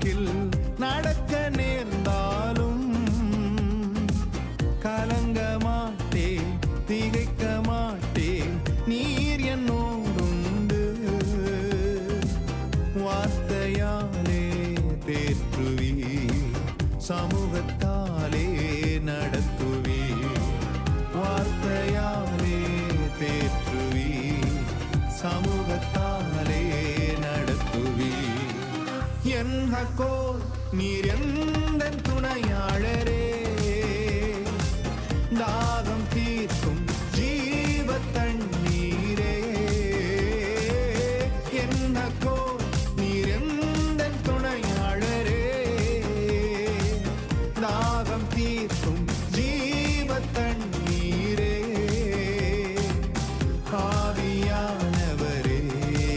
வாக்கில் நடக்க நேர்ந்தாலும் கலங்க மாட்டேன் திகைக்க மாட்டேன். நீர் என்னோடுண்டு. வார்த்தையாலே தேற்றுவி சமூகத்தாலே நடத்துவி வார்த்தையாலே தேற்றுவி சமூக என் ஹக்கோல் நீர் எந்த துணையாளரே? தாகம் தீர்க்கும் ஜீவ தண்ணீரே என் கோ